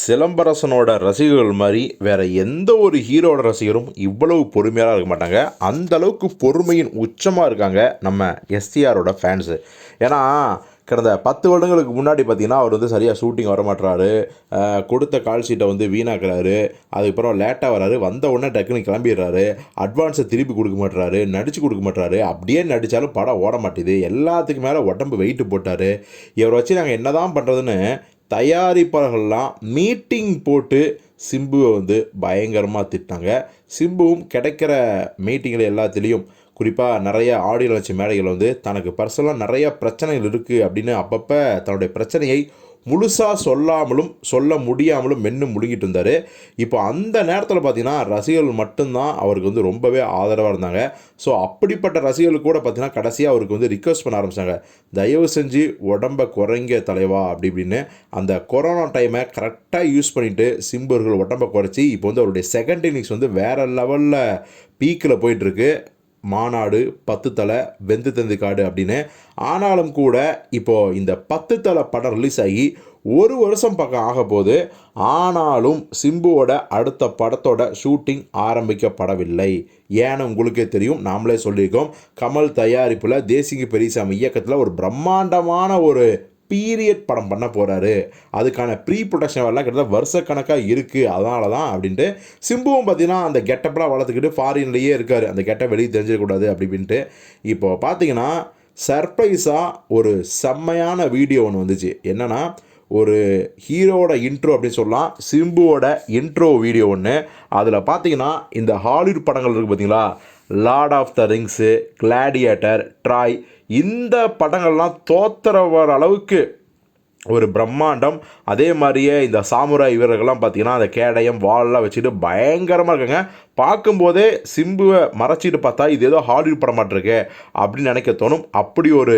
சிலம்பரசனோட ரசிகர்கள் மாதிரி வேற எந்த ஒரு ஹீரோட ரசிகரும் இவ்வளவு பொறுமையாக இருக்க மாட்டாங்க. அந்த அளவுக்கு பொறுமையின் உச்சமாக இருக்காங்க நம்ம எஸ்டிஆரோட ஃபேன்ஸு ஏன்னா கடந்த பத்து வருடங்களுக்கு முன்னாடி பார்த்தீங்கன்னா அவர் வந்து சரியாக ஷூட்டிங் வரமாட்டுறாரு கொடுத்த கால் ஷீட்டை வந்து வீணாக்குறாரு. அதுக்கப்புறம் லேட்டாக வராரு. வந்த உடனே டக்குன்னு கிளம்பிடுறாரு. அட்வான்ஸை திருப்பி கொடுக்க மாட்டுறாரு நடித்து கொடுக்க மாட்டுறாரு அப்படியே நடித்தாலும் படம் ஓட மாட்டேது. எல்லாத்துக்கு மேலே உடம்பு வெயிட்டு போட்டார். இவரை வச்சு நாங்கள் என்ன தான் பண்ணுறதுன்னு தயாரிப்பாளர்கள்லாம் மீட்டிங் போட்டு சிம்புவை வந்து பயங்கரமாக திட்டாங்க. சிம்புவும் கிடைக்கிற மீட்டிங்கில் எல்லாத்துலேயும் குறிப்பாக நிறைய ஆடியோ லட்சம் மேடைகள் வந்து தனக்கு பர்சனலாக நிறைய பிரச்சனைகள் இருக்குது அப்படின்னு அப்பப்போ தன்னுடைய பிரச்சனையை முழுசாக சொல்லாமலும் சொல்ல முடியாமலும் மென்று முழுங்கிட்டு இருந்தார். இப்போ அந்த நேரத்தில் பார்த்தீங்கன்னா ரசிகர்கள் மட்டும்தான் அவருக்கு வந்து ரொம்பவே ஆதரவாக இருந்தாங்க. ஸோ அப்படிப்பட்ட ரசிகர்கள் கூட பார்த்தீங்கன்னா கடைசியாக அவருக்கு வந்து ரிக்வஸ்ட் பண்ண ஆரம்பிச்சாங்க. தயவு செஞ்சு உடம்ப குறைங்க தலைவா அப்படி இப்படின்னு அந்த கொரோனா டைமை கரெக்டாக யூஸ் பண்ணிவிட்டு சிம்பர்கள் உடம்ப குறைச்சி இப்போ வந்து அவருடைய செகண்ட் இன்னிங்ஸ் வந்து வேறு லெவலில் பீக்கில் போயிட்டுருக்கு. மாநாடு பத்து தலை வெந்து தந்து காடு அப்படின்னு. ஆனாலும் கூட இப்போது இந்த பத்து தலை படம் ரிலீஸ் ஆகி ஒரு வருஷம் பக்கம் ஆக போது ஆனாலும் சிம்புவோட அடுத்த படத்தோட ஷூட்டிங் ஆரம்பிக்கப்படவில்லை. ஏன்னு உங்களுக்கே தெரியும். நாமளே சொல்லியிருக்கோம். கமல் தயாரிப்பில் தேசிங்க பெரியசாமி இயக்கத்தில் ஒரு பிரம்மாண்டமான ஒரு பீரியட் படம் பண்ண போகிறாரு அதுக்கான ப்ரீ ப்ரொடக்ஷன் வரலாம் கிட்டத்தட்ட வருஷ கணக்காக இருக்குது அதனால தான் அப்படின்ட்டு சிம்புவும் பார்த்தீங்கன்னா அந்த கெட்டப்பெலாம் வளர்த்துக்கிட்டு ஃபாரின்லேயே இருக்கார். அந்த கெட்ட வெளியே தெரிஞ்சிடக்கூடாது அப்படின்ட்டு இப்போ பார்த்தீங்கன்னா சர்ப்ரைஸாக ஒரு செம்மையான வீடியோ ஒன்று வந்துச்சு. என்னென்னா ஒரு ஹீரோவோட இன்ட்ரோ அப்படின்னு சொல்லலாம். சிம்புவோட இன்ட்ரோ வீடியோ ஒன்று அதில் பார்த்தீங்கன்னா இந்த ஹாலிவுட் படங்கள் இருக்குது பார்த்தீங்களா lord of the rings gladiator Troy இந்த படங்கள்லாம் தோத்துற வர அளவுக்கு ஒரு பிரம்மாண்டம். அதே மாதிரியே இந்த சாமுராய் வீரர்கள்லாம் பார்த்தீங்கன்னா அந்த கேடயம் வால்லாம் வச்சுட்டு பயங்கரமாக இருக்குங்க. பார்க்கும்போதே சிம்புவை மறைச்சிட்டு பார்த்தா இது ஏதோ ஹாலிவுட் படம் மாட்டிருக்கு அப்படின்னு நினைக்க தோணும். அப்படி ஒரு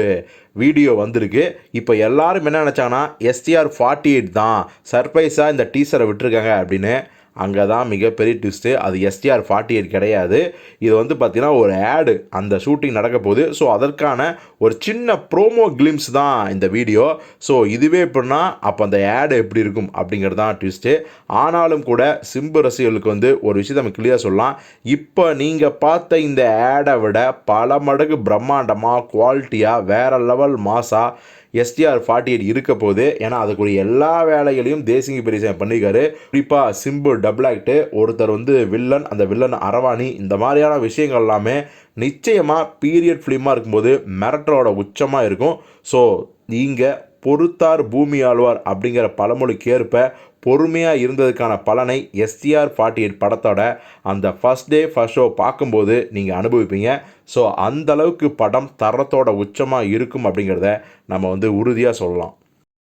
வீடியோ வந்திருக்கு. இப்போ எல்லாரும் என்ன நினச்சாங்கன்னா எஸ்டிஆர் ஃபார்ட்டி எயிட் தான். சர்ப்ரைஸாக இந்த டீசரை விட்டுருக்காங்க அப்படின்னு அங்கே தான் மிகப்பெரிய ட்விஸ்ட்டு அது எஸ்டிஆர் ஃபார்ட்டி எயிட் கிடையாது. இது வந்து பார்த்திங்கன்னா ஒரு ஆடு அந்த ஷூட்டிங் நடக்க போகுது. ஸோ அதற்கான ஒரு சின்ன ப்ரோமோ கிளிம்ஸ் தான் இந்த வீடியோ ஸோ இதுவே எப்படின்னா அப்போ அந்த ஆடு எப்படி இருக்கும் அப்படிங்கிறது தான் ட்விஸ்ட்டு ஆனாலும் கூட சிம்பு ரசிகர்களுக்கு வந்து ஒரு விஷயத்தை நம்ம கிளியராக சொல்லலாம். இப்போ நீங்கள் பார்த்த இந்த ஆடை விட பல மடங்கு பிரம்மாண்டமாக குவாலிட்டியாக வேறு லெவல் மாசாக எஸ்டிஆர் ஃபார்ட்டி எயிட் இருக்க போகுது ஏன்னா அதுக்குரிய எல்லா வேலைகளையும் தேசிங்க பெரியசாமி பண்ணியிருக்காரு. குறிப்பாக சிம்பு டபுள் ஆக்ட் ஒருத்தர் வந்து வில்லன் அந்த வில்லன் அரவாணி இந்த மாதிரியான விஷயங்கள் எல்லாமே நிச்சயமாக பீரியட் ஃபிலிமாக இருக்கும்போது மிரட்டலோட உச்சமாக இருக்கும். ஸோ நீங்கள் பொறுத்தார் பூமி ஆழ்வார் அப்படிங்கிற பழமொழிக்கு ஏற்ப பொறுமையாக இருந்ததுக்கான பலனை எஸ்டிஆர் ஃபார்ட்டி எயிட் படத்தோட அந்த ஃபஸ்ட் டே ஃபஸ்ட் ஷோ பார்க்கும்போது நீங்கள் அனுபவிப்பீங்க. ஸோ அந்த அளவுக்கு படம் தரத்தோட உச்சமாக இருக்கும் அப்படிங்கிறத நம்ம வந்து உறுதியாக சொல்லலாம்.